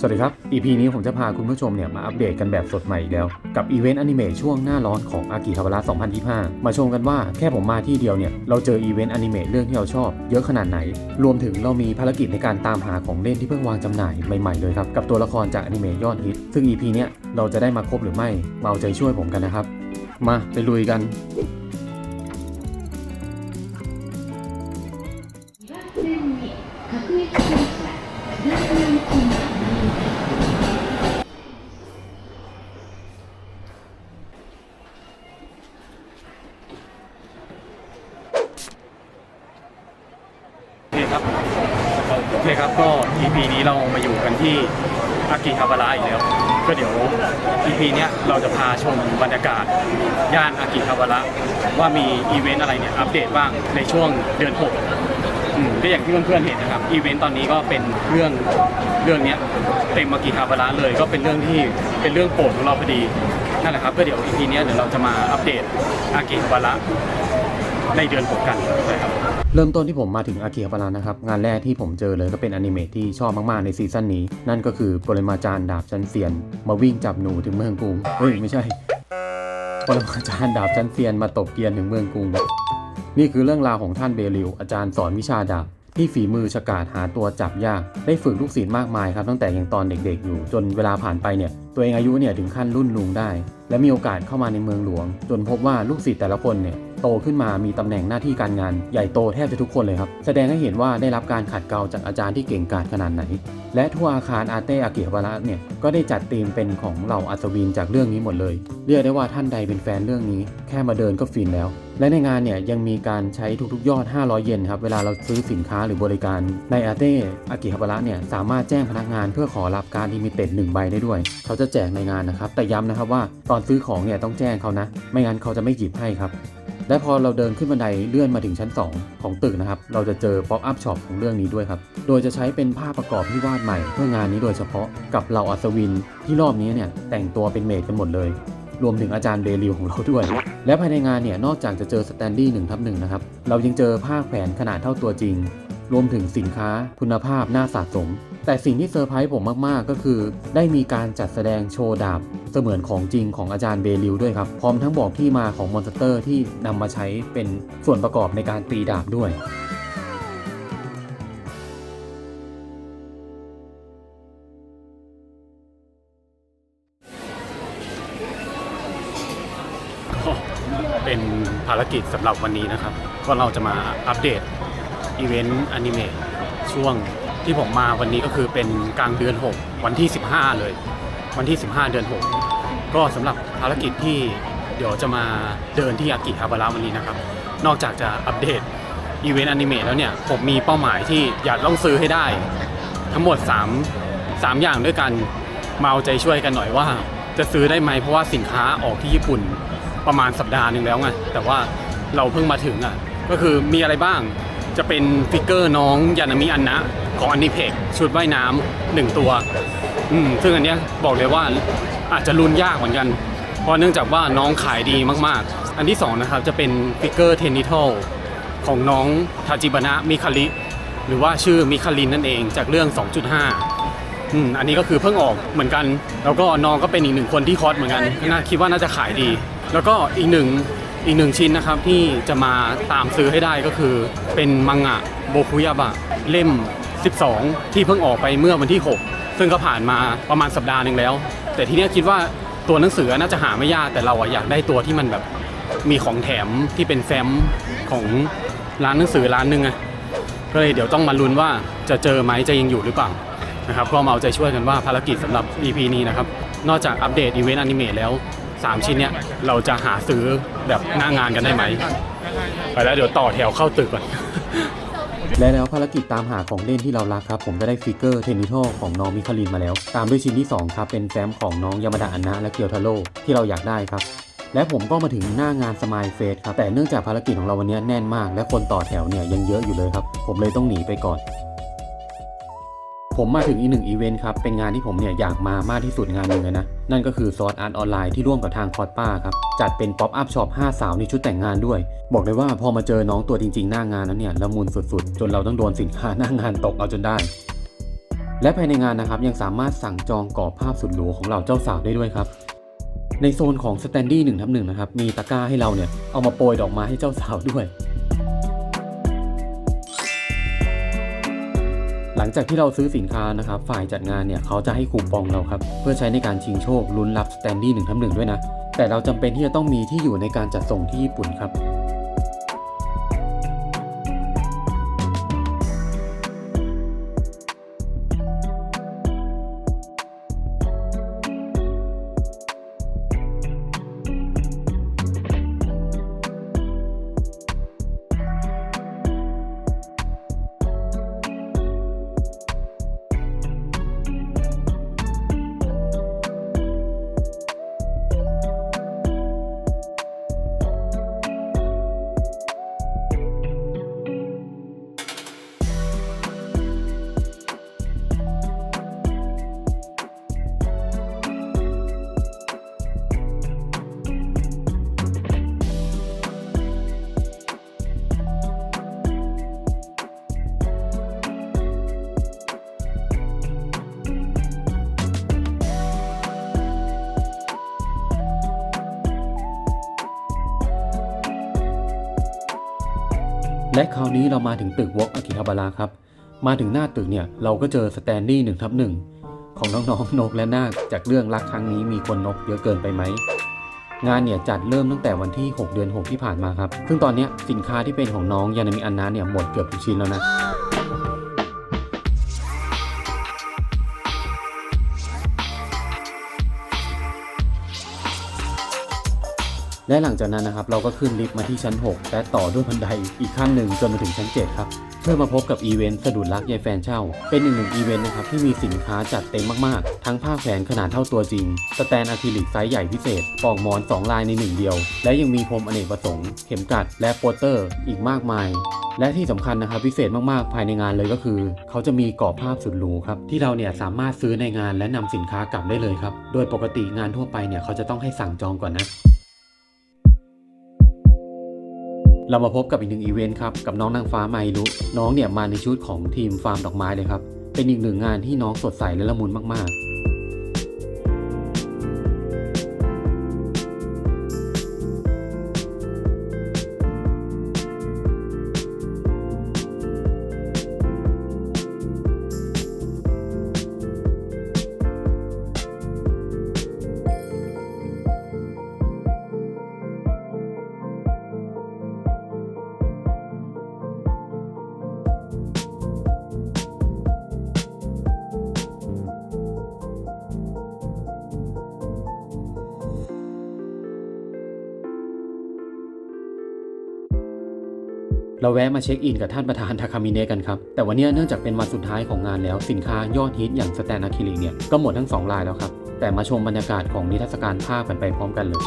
สวัสดีครับ EP นี้ผมจะพาคุณผู้ชมเนี่ยมาอัปเดตกันแบบสดใหม่อีกแล้ว กับอีเวนต์อนิเมะช่วงหน้าร้อนของอากิฮาวาระ2025 มาชมกันว่าแค่ผมมาที่เดียวเนี่ย เราเจออีเวนต์อนิเมะเรื่องที่เราชอบเยอะขนาดไหน รวมถึงเรามีภารกิจในการตามหาของเล่นที่เพิ่งวางจำหน่ายใหม่ๆเลยครับ กับตัวละครจากอนิเมะยอดฮิต ซึ่ง EP เนี้ยเราจะได้มาครบหรือไม่มาเอาใจช่วยผมกันนะครับ มาไปลุยกัน ก็ EP นี้เรามาอยู่กันที่อากิฮาบาระอีกแล้ว ก็เดี๋ยว EP เนี้ยเราจะพาชมบรรยากาศ ย่านอากิฮาบาระว่ามีอีเวนต์อะไรเนี่ยอัปเดตบ้างในช่วงเดือน 6 อืมก็อย่างที่เพื่อนๆเห็นนะครับอีเวนต์ตอนนี้ก็เป็นเรื่องเรื่องเนี้ยเต็มอากิฮาบาระเลย ก็เป็นเรื่องที่เป็นเรื่องโปรดของเราพอดีนั่นแหละครับก็เดี๋ยว EP เนี้ยเดี๋ยวเราจะมาอัปเดตอากิฮาบาระ ในเดือน6กันนะครับเริ่มต้นที่ผมมาถึงอากิฮาบาระนะครับ งานแรกที่ผมเจอเลยก็เป็นอนิเมะที่ชอบมากๆในซีซั่นนี้ นั่นก็คือปรมาจารย์ดาบชันเซียน มาวิ่งจับหนูถึงเมืองกรุงเฮ้ยไม่ใช่ปรมาจารย์ดาบชันเซียนมาตบเกียนถึงเมืองกรุง นี่คือเรื่องราวของท่านเบลิวอาจารย์สอนวิชาดาบที่ฝีมือฉกาจหาตัวจับยาก ได้ฝึกลูกศิษย์มากมายครับตั้งแต่ยังตอนเด็กๆ อยู่จนเวลาผ่านไปเนี่ย ตัวเองอายุเนี่ยถึงขั้นรุ่นลุงได้ และมีโอกาสเข้ามาในเมืองหลวง จนพบว่าลูกศิษย์แต่ละคนเนี่ย โตขึ้นมามีตำแหน่งหน้าที่การงานใหญ่โตแทบจะทุกคนเลยครับ แสดงให้เห็นว่าได้รับการขัดเกลาจากอาจารย์ที่เก่งกาจขนาดไหน และทั่วอาคารอาเตอากิฮาวาระเนี่ยก็ได้จัดธีมเป็นของเหล่าอัศวินจากเรื่องนี้หมดเลย เรียกได้ว่าท่านใดเป็นแฟนเรื่องนี้ แค่มาเดินก็ฟินแล้ว และในงานเนี่ยยังมีการใช้ทุกๆยอด 500 เยนครับเวลาเราซื้อสินค้าหรือบริการในอาเตอากิฮาวาระเนี่ยสามารถแจ้งพนักงานเพื่อขอรับการลิมิเต็ด1ใบได้ด้วย เขาจะแจกในงานนะครับแต่ย้ำนะครับว่าตอนซื้อของเนี่ยต้องแจ้งเขานะ ไม่งั้นเขาจะไม่หยิบให้ครับ และพอเราเดินขึ้นบันไดเลื่อนมาถึงชั้น 2 ของตึกนะครับ เราจะเจอป๊อปอัพช็อปของเรื่องนี้ด้วยครับ โดยจะใช้เป็นภาพประกอบที่วาดใหม่ เพื่องานนี้โดยเฉพาะกับเหล่าอัศวินที่รอบนี้เนี่ยแต่งตัวเป็นเมดกันหมดเลย รวมถึงอาจารย์เบลิวของเราด้วย และภายในงานเนี่ยนอกจากจะเจอสแตนดี้หนึ่งทับหนึ่งนะครับ เรายังเจอผ้าแขวนขนาดเท่าตัวจริง รวมถึงสินค้าคุณภาพน่าสะสม แต่สิ่งที่เซอร์ไพรส์ผมมากๆ ก็คือ ได้มีการจัดแสดงโชว์ดาบ เสมือนของจริงของอาจารย์เบลิวด้วยครับ พร้อมทั้งบอกที่มาของมอนสเตอร์ที่นำมาใช้เป็นส่วนประกอบในการตีดาบด้วยก็เป็นภารกิจสำหรับวันนี้นะครับ ก็เราจะมาอัปเดตอีเวนต์อนิเมะช่วง ที่ผมมาวันนี้ก็คือเป็นกลางเดือน 6 วันที่ 15 เลย วันที่ 15 เดือน 6 ก็สำหรับภารกิจที่เดี๋ยวจะมาเดินที่อากิฮาบาระวันนี้นะครับ นอกจากจะอัปเดตอีเวนต์อนิเมะแล้วเนี่ย ผมมีเป้าหมายที่อยากต้องซื้อให้ได้ ทั้งหมด 3 3 อย่างด้วยกันมาเอาใจช่วยกันหน่อยว่า จะซื้อได้ไหมเพราะว่าสินค้าออกที่ญี่ปุ่นประมาณสัปดาห์หนึ่งแล้วไงแต่ว่าเราเพิ่งมาถึงอะก็คือมีอะไรบ้าง จะเป็นฟิกเกอร์น้องยานามิอันนะของอันนิเพกชุดว่ายน้ำหนึ่งตัวอืมซึ่งอันเนี้ยบอกเลยว่าอาจจะลุ้นยากเหมือนกัน เพราะเนื่องจากว่าน้องขายดีมากๆ อันที่สองนะครับจะเป็นฟิกเกอร์เทนนิทัลของน้องทาจิบานะมิคาริหรือว่าชื่อมิคารินนั่นเองจากเรื่อง 2.5อืมอันนี้ก็คือเพิ่งออกเหมือนกัน แล้วก็น้องก็เป็นอีกหนึ่งคนที่ฮอตเหมือนกันน่าคิดว่าน่าจะขายดี แล้วก็อีกหนึ่ง อีกหนึ่งชิ้นนะครับที่จะมาตามซื้อให้ได้ก็คือ เป็นมังงะโบคุยาบะเล่ม 12 ที่เพิ่งออกไปเมื่อวันที่ 6 ซึ่งก็ผ่านมาประมาณสัปดาห์หนึ่งแล้ว แต่ทีนี้คิดว่าตัวหนังสือน่าจะหาไม่ยากแต่เราอะอยากได้ตัวที่มันแบบมีของแถมที่เป็นแฟ้มของร้านหนังสือร้านหนึ่งอะก็เลยเดี๋ยวต้องมาลุ้นว่าจะเจอไหมจะยังอยู่หรือเปล่านะครับก็มาเอาใจช่วยกันว่าภารกิจสำหรับ EP นี้นะครับนอกจากอัปเดตอีเวนต์อนิเมะแล้ว 3 ชิ้นเนี้ยเราจะหาซื้อแบบหน้างานกันได้ไหม ไปแล้วเดี๋ยวต่อแถวเข้าตึกก่อน และแล้วภารกิจตามหาของเล่นที่เรารักครับผมก็ได้ฟิกเกอร์เทนนิโทของน้องมิคารินมาแล้ว ตามด้วยชิ้นที่ 2 ครับ เป็นแฟ้มของน้องยามาดะอันนะและเกียวทาโร่ที่เราอยากได้ครับ และผมก็มาถึงหน้างานสมายเฟสครับแต่เนื่องจากภารกิจของเราวันนี้แน่นมาก และคนต่อแถวเนี่ยยังเยอะอยู่เลยครับ ผมเลยต้องหนีไปก่อน ผมมาถึงอีกหนึ่งอีเวนต์ครับ เป็นงานที่ผมเนี่ยอยากมามากที่สุดงานหนึ่งเลยนะ นั่นก็คือซอสอาร์ตออนไลน์ที่ร่วมกับทางคอร์ป้าครับ จัดเป็นป๊อปอัพช็อป5สาวในชุดแต่งงานด้วย บอกเลยว่าพอมาเจอน้องตัวจริงๆ หน้างานแล้วเนี่ยละมุนสุดๆ จนเราต้องโดนสินค้าหน้างานตกเอาจนได้ และภายในงานนะครับยังสามารถสั่งจองกรอบภาพสุดหรูของเหล่าเจ้าสาวได้ด้วยครับในโซนของสแตนดี้หนึ่งทับหนึ่งนะครับมีตะกร้าให้เราเนี่ยเอามาโปรยดอกไม้ให้เจ้าสาวด้วย หลังจากที่เราซื้อสินค้านะครับฝ่ายจัดงานเนี่ยเขาจะให้คูปองเราครับเพื่อใช้ในการชิงโชคลุ้นรับสแตนดี้หนึ่งทับหนึ่งด้วยนะแต่เราจำเป็นที่จะต้องมีที่อยู่ในการจัดส่งที่ญี่ปุ่นครับ และคราวนี้เรามาถึงตึกวอกอากิฮาบาระครับ มาถึงหน้าตึกเนี่ยเราก็เจอสแตนดี้หนึ่งทับหนึ่งของน้องๆนกและนาคจากเรื่องรักครั้งนี้มีคนนกเยอะเกินไปไหม งานเนี่ยจัดเริ่มตั้งแต่วันที่ 6 เดือน 6 ที่ผ่านมาครับ ซึ่งตอนนี้สินค้าที่เป็นของน้องยานามิอันนาเนี่ยหมดเกือบทุกชิ้นแล้วนะ และหลังจากนั้นนะครับเราก็ขึ้นลิฟต์มาที่ชั้น 6 และต่อด้วยบันไดอีกขั้นหนึ่งจนมาถึงชั้น 7 ครับเพื่อมาพบกับอีเวนต์สะดุดรักยายแฟนเช่า เป็นอีกหนึ่งอีเวนต์นะครับที่มีสินค้าจัดเต็มมากๆ ทั้งผ้าแขวนขนาดเท่าตัวจริง สแตนอะคริลิกไซส์ใหญ่พิเศษปอกหมอน 2 ลายในหนึ่งเดียว และยังมีพรมอเนกประสงค์ เข็มกลัด และโปสเตอร์อีกมากมายและที่สำคัญนะครับพิเศษมากๆ ภายในงานเลยก็คือ เขาจะมีกรอบภาพสุดหรูครับที่เราเนี่ยสามารถซื้อในงานและนำสินค้ากลับได้เลยครับ โดยปกติงานทั่วไปเนี่ยเขาจะต้องให้สั่งจองก่อนนะ เรามาพบกับอีกหนึ่งอีเวนต์ครับ กับน้องนางฟ้าไมรุน้องเนี่ยมาในชุดของทีมฟาร์มดอกไม้เลยครับ เป็นอีกหนึ่งงานที่น้องสดใสและละมุนมากๆ เราแวะมาเช็คอินกับท่านประธานทาคามิเนะกันครับ แต่วันนี้เนื่องจากเป็นวันสุดท้ายของงานแล้วสินค้ายอดฮิตอย่างสแตนอะคริลิกเนี่ยก็หมดทั้ง2ลายแล้วครับแต่มาชมบรรยากาศของนิทรรศการภาพกันไปพร้อมกันเลย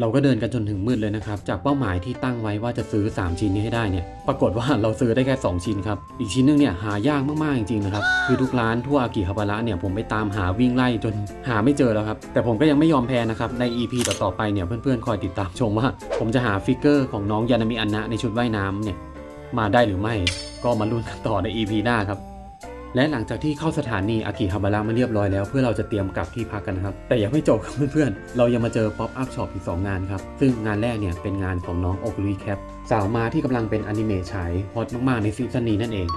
เราก็เดินกันจนถึงมืดเลยนะครับ จากเป้าหมายที่ตั้งไว้ว่าจะซื้อ 3 ชิ้นนี้ให้ได้เนี่ย ปรากฏว่าเราซื้อได้แค่ 2 ชิ้นครับ อีกชิ้นหนึงเนี่ยหายากมากๆจริงๆนะครับ คือทุกร้านทั่วอากิฮาบาระเนี่ยผมไปตามหาวิ่งไล่จนหาไม่เจอแล้วครับ แต่ผมก็ยังไม่ยอมแพ้นะครับ ใน EP ต่อๆไปเนี่ยเพื่อนๆ คอยติดตามชมว่า ผมจะหาฟิกเกอร์ของน้องยานามิอันนะในชุดว่ายน้ำเนี่ยมาได้หรือไม่ ก็มาลุ้นกันต่อใน EP หน้าครับ และหลังจากที่เข้าสถานีอากิฮาบาระมาเรียบร้อยแล้ว เพื่อเราจะเตรียมกลับที่พักกันครับแต่ยังไม่จบครับเพื่อนๆ เรายังมาเจอป๊อปอัพช็อปอีก 2 งานครับ ซึ่งงานแรกเนี่ยเป็นงานของน้องโอกลุยแคปสาวมาที่กำลังเป็นอนิเมะฉายฮอตมาก ๆ ในซีซั่นนี้นั่นเอง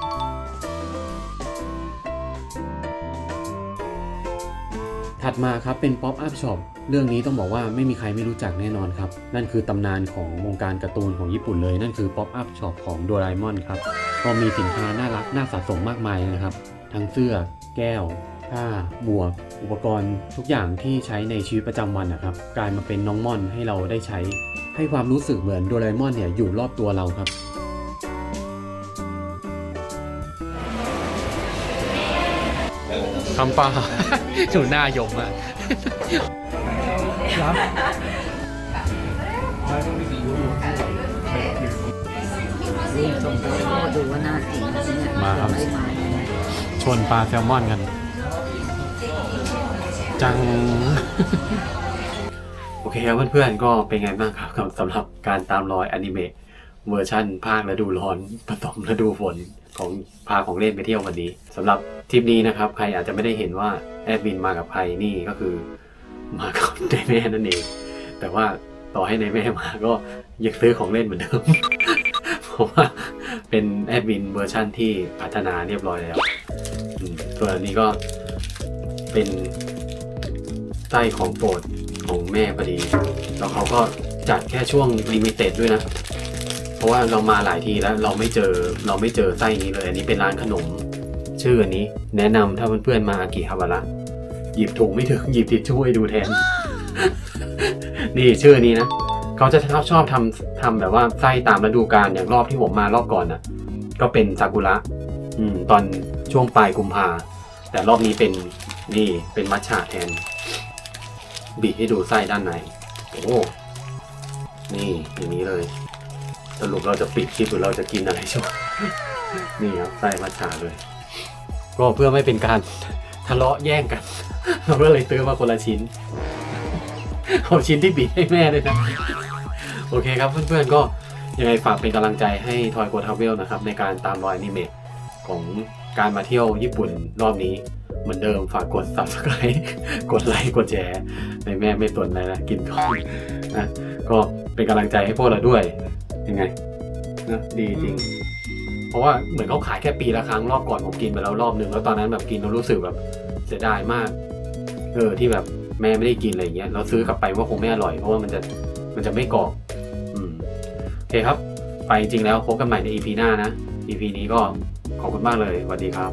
ถัดมาครับเป็นป๊อปอัพช็อปเรื่องนี้ต้องบอกว่าไม่มีใครไม่รู้จักแน่นอนครับ นั่นคือตำนานของวงการการ์ตูนของญี่ปุ่นเลย นั่นคือป๊อปอัพช็อปของโดราเอมอนครับ ก็มีสินค้าน่ารักน่าสะสมมากมายนะครับ ทั้งเสื้อ แก้ว ผ้า หมวก อุปกรณ์ทุกอย่างที่ใช้ในชีวิตประจำวันนะครับ กลายมาเป็นน้องม่อนให้เราได้ใช้ ให้ความรู้สึกเหมือนโดราเอมอนเนี่ยอยู่รอบตัวเราครับคำปาอยู่หน้ายมอะ ดูว่าน่ากินเนี่ยมาครับได้ไหมชนปลาแซลมอนกัน จัง โอเคครับเพื่อนๆก็เป็นไงบ้างครับกับสำหรับการตามรอยอนิเมะเวอร์ชั่นภาคฤดูร้อนผสมฤดูฝนของพาของเล่นไปเที่ยววันนี้สำหรับทริปนี้นะครับ ใครอาจจะไม่ได้เห็นว่าแอดมินมากับใครนี่ก็คือ มากับนายแม่นั่นเอง แต่ว่าต่อให้นายแม่มาก็ยังซื้อของเล่นเหมือนเดิม เพราะว่าเป็นแอดมินเวอร์ชั่นที่พัฒนาเรียบร้อยแล้วอืมส่วนอันนี้ก็เป็นไส้ของโปรดของแม่พอดี แล้วเขาก็จัดแค่ช่วงลิมิเต็ดด้วยนะ เพราะว่าเรามาหลายทีแล้วเราไม่เจอเราไม่เจอไส้นี้เลย อันนี้เป็นร้านขนม ชื่ออันนี้ แนะนำถ้าเพื่อนๆมาอากิฮาบาระหยิบถุงไม่ถึงหยิบทิชชู่ให้ดูแทน นี่ชื่อนี้นะ เขาจะชอบชอบทำทำแบบว่าไส้ตามฤดูกาลอย่างรอบที่ผมมารอบก่อนน่ะ ก็เป็นซากุระอืมตอนช่วงปลายกุมภาแต่รอบนี้เป็นนี่เป็นมัทฉะแทน บีให้ดูไส้ด้านในโอ้นี่อย่างนี้เลยสรุปเราจะปิดคลิปหรือเราจะกินอะไรช่วงนี่ครับไส้มัทฉะเลย ก็เพื่อไม่เป็นการทะเลาะแย่งกัน เราก็เลยซื้อมาคนละชิ้น เอาชิ้นที่บีให้แม่ด้วยนะ โอเคครับเพื่อนๆก็ยังไงฝากเป็นกำลังใจให้ทอยโกทาเวลนะครับในการตามรอยอนิเมะของการมาเที่ยวญี่ปุ่นรอบนี้เหมือนเดิมฝากกด subscribe กดไลค์กดแชร์ในแม่ไม่ตนเลยนะกินก่อนนะก็เป็นกำลังใจให้พวกเราด้วยยังไงนะดีจริง เพราะว่าเหมือนเขาขายแค่ปีละครั้งรอบก่อนผมกินไปแล้วรอบหนึ่งแล้วตอนนั้นแบบกินแล้วรู้สึกแบบเสียดายมากเออที่แบบแม่ไม่ได้กินอะไรเงี้ยเราซื้อกลับไปว่าคงไม่อร่อยเพราะว่ามันจะมันจะไม่กรอบอืมโอ เคครับ ไปจริงแล้วพบกันใหม่ใน EP หน้านะ EP นี้ก็ขอบคุณมากเลยสวัสดีครับ